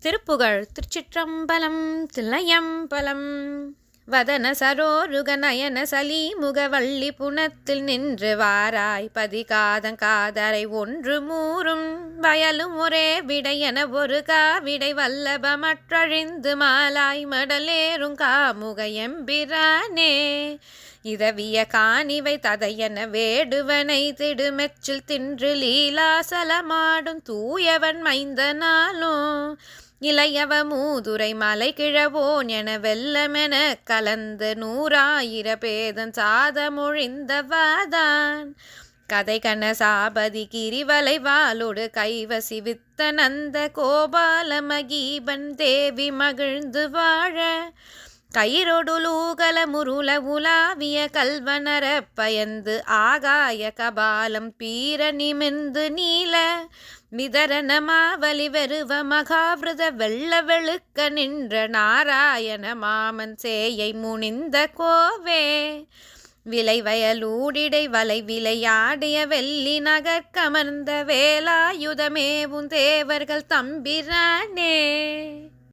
திருப்புகழ் திருச்சிற்றம்பலம் தில்லையம்பலம் வதன சரோருக நயன சலீமுக வள்ளி புனத்தில் நின்று வாராய் பதிகாதங்காதரை ஒன்று மூறும். வயலும் ஒரே விடையென ஒரு காவிடை வல்லபமற்றழிந்து மாலாய் மடலேறும் காமுக எம்பிரானே. இதவிய காணிவை ததையென வேடுவனை திடுமெச்சில் தின்று லீலாசலமாடும் தூயவன் மைந்தனாலும். இளையவ மூதுரை மலை கிழவோன் என வெல்லமென கலந்து நூறாயிர பேதன் சாதமொழிந்தவாதான் கதை கண்ண சாபதி கிரிவலைவாளோடு கைவசி வித்த நந்த கோபால மகீபன் தேவி மகிழ்ந்து வாழ கயிறொடுலூகல முருள உலாவிய கல்வனர பயந்து ஆகாய கபாலம் பீர நிமிந்து நீல மிதரணமாவலி வெறுவ மகாவிரத வெள்ள வெளுக்க நின்ற நாராயண மாமன் சேயை முனிந்த கோவே. விலை வயலூடிடை வலை விளையாடிய வெள்ளி நகர்கமர்ந்த வேலாயுதமேவும் தேவர்கள் தம்பிரானே.